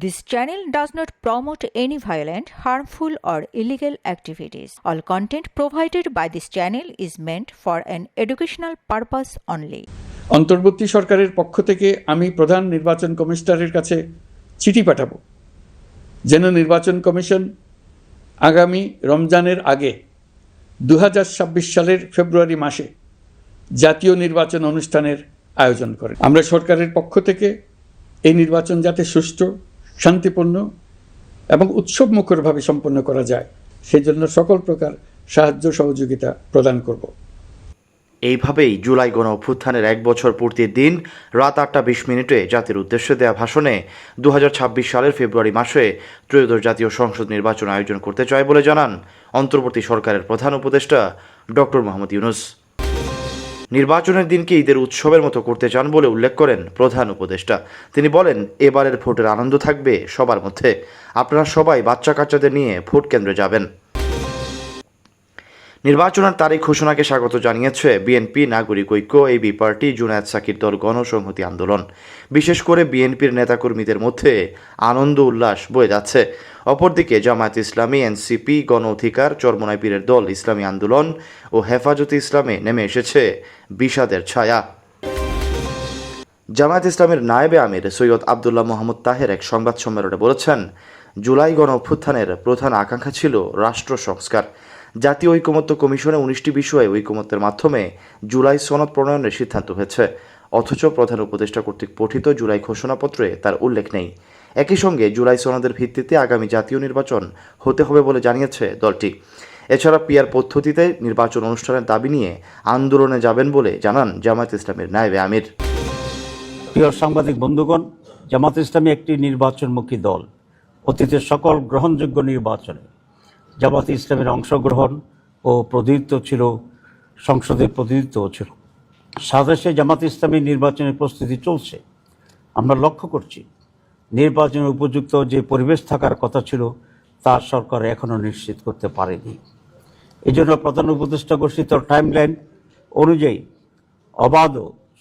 This channel does not promote any violent, harmful, or illegal activities. All content provided by this channel is meant for an educational purpose only. অন্তর্বর্তী সরকারের পক্ষ থেকে আমি প্রধান নির্বাচন কমিশনারের কাছে চিঠি পাঠাবো যেন নির্বাচন কমিশন আগামী রমজানের আগে দু হাজার ছাব্বিশ সালের ফেব্রুয়ারি মাসে জাতীয় নির্বাচন অনুষ্ঠানের আয়োজন করে আমরা সরকারের পক্ষ থেকে এই নির্বাচন যাতে সুষ্ঠু শান্তিপূর্ণ এবং উৎসবমুখরভাবে সম্পন্ন করা যায় সেই জন্য সকল প্রকার সাহায্য সহযোগিতা প্রদান করব। এইভাবেই জুলাই গণ অভ্যুত্থানের এক বছর পূর্তির দিন রাত আটটা বিশ মিনিটে জাতির উদ্দেশ্যে দেওয়া ভাষণে দু হাজার ছাব্বিশ সালের ফেব্রুয়ারি মাসে ত্রয়োদশ জাতীয় সংসদ নির্বাচন আয়োজন করতে চায় বলে জানান অন্তর্বর্তী সরকারের প্রধান উপদেষ্টা ডক্টর মোহাম্মদ ইউনুস। নির্বাচনের দিনকে ঈদের উৎসবের মতো করতে চান বলে উল্লেখ করেন প্রধান উপদেষ্টা। তিনি বলেন, এবারের ভোটের আনন্দ থাকবে সবার মধ্যে। আপনারা সবাই বাচ্চা কাচ্চাদের নিয়ে ভোট কেন্দ্রে যাবেন। নির্বাচনের তারিখ ঘোষণাকে স্বাগত জানিয়েছে বিএনপি নাগরিক ঐক্য এবি পার্টি, জুনায়দ সাকির দল গণসংহতি আন্দোলন। বিশেষ করে বিএনপির নেতাকর্মীদের মধ্যে আনন্দ উল্লাস বয়ে যাচ্ছে। অপরদিকে জামায়াত ইসলামী, এনসিপি, গণ অধিকার, চরমনাই পীরের দল, ইসলামী আন্দোলন ও হেফাজতে ইসলামে নেমে এসেছে বিষাদের ছায়া। জামায়াত ইসলামের নায়েবে আমির সৈয়দ আবদুল্লাহ মোহাম্মদ তাহের এক সংবাদ সম্মেলনে বলেছেন, জুলাই গণ অভ্যুত্থানের প্রধান আকাঙ্ক্ষা ছিল রাষ্ট্র সংস্কার। জাতীয় ঐকমত্য কমিশনে উনিশটি বিষয়ে ঐকমত্যের মাধ্যমে জুলাই সনদ প্রণয়নের সিদ্ধান্ত হয়েছে। অথচ প্রধান উপদেষ্টা কর্তৃক পঠিত জুলাই ঘোষণাপত্রে তার উল্লেখ নেই। একই সঙ্গে জুলাই সনদের ভিত্তিতে আগামী জাতীয় নির্বাচন হতে হবে বলে জানিয়েছে দলটি। এছাড়া পিয়ার পদ্ধতিতে নির্বাচন অনুষ্ঠানের দাবি নিয়ে আন্দোলনে যাবেন বলে জানান জামায়াত ইসলামের নায়েবে আমির। প্রিয় সাংবাদিক বন্ধুগণ জামাত ইসলামী একটি নির্বাচনমুখী দল। অতীতের সকল গ্রহণযোগ্য নির্বাচনে জামাত ইসলামের অংশগ্রহণ ও প্রতিনিধিত্ব ছিল সংসদে প্রতিনিধিত্ব ছিল। সাদেশে জামাত ইসলামী নির্বাচনের প্রস্তুতি চলছে। আমরা লক্ষ্য করছি নির্বাচনের উপযুক্ত যে পরিবেশ থাকার কথা ছিল, তা সরকার এখনও নিশ্চিত করতে পারেনি। এই জন্য প্রধান উপদেষ্টা ঘোষিত টাইমলাইন অনুযায়ী অবাধ,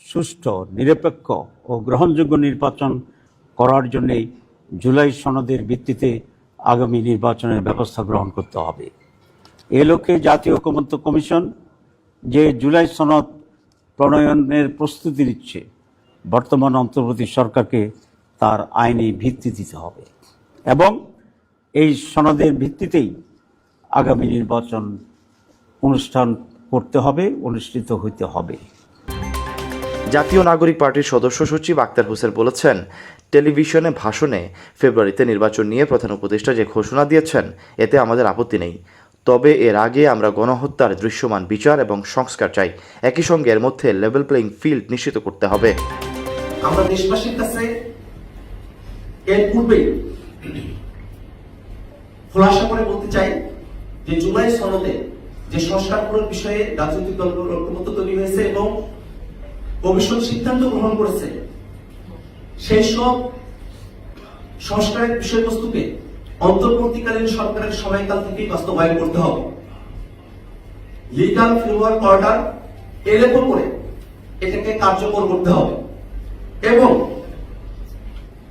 সুষ্ঠু, নিরপেক্ষ ও গ্রহণযোগ্য নির্বাচন করার জন্যেই জুলাই সনদের ভিত্তিতে আগামী নির্বাচনের ব্যবস্থা গ্রহণ করতে হবে। এ লক্ষ্যে জাতীয় ঐকমত্য কমিশন যে জুলাই সনদ প্রণয়নের প্রস্তুতি নিচ্ছে, বর্তমান অন্তর্বর্তী সরকারকে তার আইনি ভিত্তি দিতে হবে এবং এই সনদের ভিত্তিতেই আগামী নির্বাচন অনুষ্ঠান করতে হবে, অনুষ্ঠিত হইতে হবে। জাতীয় নাগরিক পার্টির সদস্য সচিব আক্তার হোসেন বলেছেন, টেলিভিশনে ভাষণে ফেব্রুয়ারিতে নির্বাচন নিয়ে প্রধান উপদেষ্টা যে ঘোষণা দিয়েছেন, এতে আমাদের আপত্তি নেই। তবে এর আগে আমরা গণহত্যার দৃশ্যমান বিচার এবং সংস্কার চাই। একই সঙ্গে এর মধ্যে লেভেল প্লেইং ফিল্ড নিশ্চিত করতে হবে। আমরা দেশবাসীর কাছে এর পূর্বেই খোলাসা করে বলতে চাই যে জুলাই সনদে যে সংস্কারগুলোর বিষয়ে রাজনৈতিক দলগুলোর ঐক্যমত্য তৈরি হয়েছে এবং কমিশন সিদ্ধান্ত গ্রহণ করেছে। সেই সব সংস্কারের বিষয়বস্তুকে অন্তর্বর্তীকালীন সরকারের সময়কাল থেকেই বাস্তবায়ন করতে হবে। লিগাল ফ্রেমওয়ার্ক অর্ডার এলেপো করে এটাকে কার্যকর করতে হবে। এবং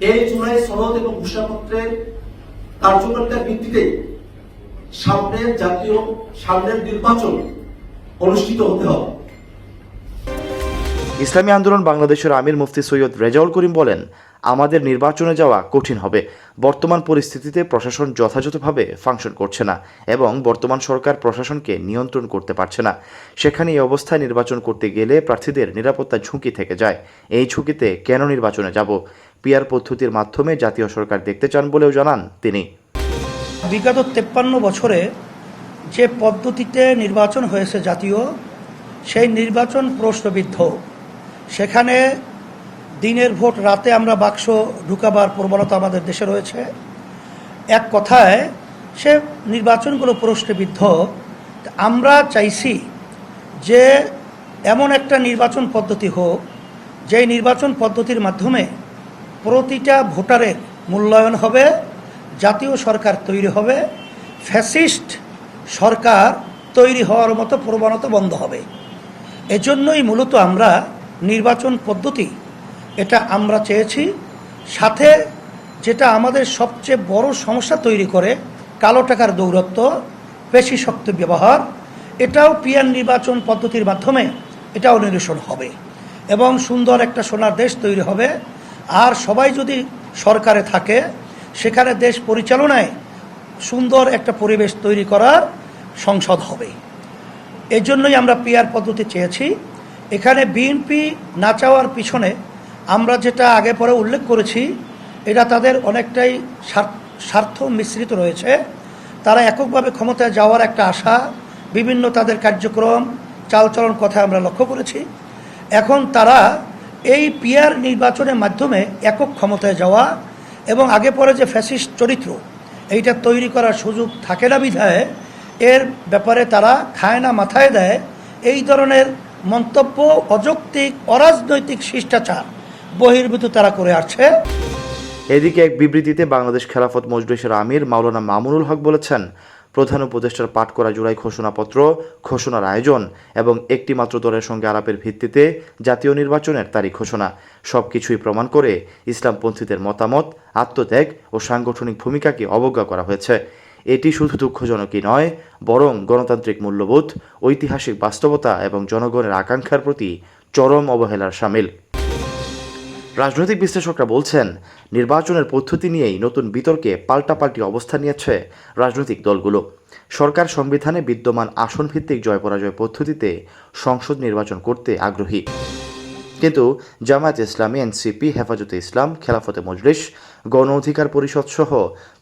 এই জুলাই সনদ এবং ঘোষণাপত্রের কার্যকরিতার ভিত্তিতে সামনের জাতীয় সামনের নির্বাচন অনুষ্ঠিত হতে হবে। ইসলামী আন্দোলন বাংলাদেশের আমির মুফতি সৈয়দ রেজাউল করিম বলেন, আমাদের নির্বাচনে যাওয়া কঠিন হবে। বর্তমান পরিস্থিতিতে প্রশাসন যথাযথভাবে ফাংশন করছে না এবং বর্তমান সরকার প্রশাসনকে নিয়ন্ত্রণ করতে পারছে না। সেখানে এই অবস্থায় নির্বাচন করতে গেলে প্রার্থীদের নিরাপত্তা ঝুঁকি থেকে যায়। এই ঝুঁকিতে কেন নির্বাচনে যাব? পিয়ার পদ্ধতির মাধ্যমে জাতীয় সরকার দেখতে চান বলেও জানান তিনি। বিগত তেপ্পান্ন বছরে যে পদ্ধতিতে নির্বাচন হয়েছে জাতীয়, সেই নির্বাচন প্রশ্নবিদ্ধ। সেখানে দিনের ভোট রাতে আমরা বাক্স ঢুকাবার প্রবণতা আমাদের দেশে রয়েছে। এক কথায়, সে নির্বাচনগুলো প্রশ্নবিদ্ধ। আমরা চাইছি যে এমন একটা নির্বাচন পদ্ধতি হোক যে নির্বাচন পদ্ধতির মাধ্যমে প্রতিটা ভোটারের মূল্যায়ন হবে, জাতীয় সরকার তৈরি হবে, ফ্যাসিস্ট সরকার তৈরি হওয়ার মতো প্রবণতা বন্ধ হবে। এজন্যই মূলত আমরা নির্বাচন পদ্ধতি, এটা আমরা চেয়েছি। সাথে যেটা আমাদের সবচেয়ে বড় সমস্যা তৈরি করে, কালো টাকার দৌরত্ব পেশি শক্তি ব্যবহার, এটাও পিয়ার নির্বাচন পদ্ধতির মাধ্যমে এটাও নিরসন হবে এবং সুন্দর একটা সোনার দেশ তৈরি হবে। আর সবাই যদি সরকারে থাকে, সেখানে দেশ পরিচালনায় সুন্দর একটা পরিবেশ তৈরি করার সংসদ হবে। এই জন্যই আমরা পিয়ার পদ্ধতি চেয়েছি। এখানে বিএনপি না চাওয়ার পিছনে আমরা যেটা আগে পরে উল্লেখ করেছি, এটা তাদের অনেকটাই স্বার্থ- মিশ্রিত রয়েছে। তারা এককভাবে ক্ষমতায় যাওয়ার একটা আশা, বিভিন্ন তাদের কার্যক্রম, চালচলন কথা আমরা লক্ষ্য করেছি। এখন তারা এই পিয়ার নির্বাচনের মাধ্যমে একক ক্ষমতায় যাওয়া এবং আগে পরে যে ফ্যাসিস্ট চরিত্র, এইটা তৈরি করার সুযোগ থাকে না বিধায়, এর ব্যাপারে তারা খায় না মাথায় দেয়। এই ধরনের মন্তব্য, অযৌক্তিক, অরাজনৈতিক শিষ্টাচার বহির্ভূত তারা করে আসছে। এদিকে এক বিবৃতিতে বাংলাদেশ খেলাফত মজলিসের আমির মাওলানা মামুনুল হক বলেছেন, প্রধান উপদেষ্টার পাঠ করা জুলাই ঘোষণাপত্র ঘোষণার আয়োজন এবং একটি মাত্র দলের সঙ্গে আলাপের ভিত্তিতে জাতীয় নির্বাচনের তারিখ ঘোষণা। সবকিছুই প্রমাণ করে ইসলামপন্থীদের মতামত, আত্মত্যাগ ও সাংগঠনিক ভূমিকাকে অবজ্ঞা করা হয়েছে। এটি শুধু দুঃখজনকই নয়, বরং গণতান্ত্রিক মূল্যবোধ, ঐতিহাসিক বাস্তবতা এবং জনগণের আকাঙ্ক্ষার প্রতি চরম অবহেলার সামিল। রাজনৈতিক বিশ্লেষকরা বলছেন, নির্বাচনের পদ্ধতি নিয়েই নতুন বিতর্কে পাল্টাপাল্টি অবস্থান নিয়েছে রাজনৈতিক দলগুলো। সরকার সংবিধানে বিদ্যমান আসন ভিত্তিক জয় পরাজয় পদ্ধতিতে সংসদ নির্বাচন করতে আগ্রহী। কিন্তু জামায়াত ইসলামী, এনসিপি, হেফাজতে ইসলাম, খেলাফতে মজলিস, গণ অধিকার পরিষদ সহ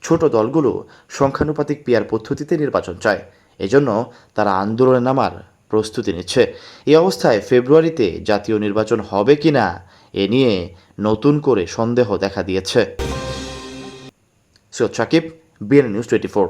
ছোট দলগুলো সংখ্যানুপাতিক পিয়ার পদ্ধতিতে নির্বাচন চায়। এজন্য তারা আন্দোলনে নামার প্রস্তুতি নিচ্ছে। এই অবস্থায় ফেব্রুয়ারিতে জাতীয় নির্বাচন হবে কিনা, এ নিয়ে নতুন করে সন্দেহ দেখা দিয়েছে। Syed Sakib BN News twenty four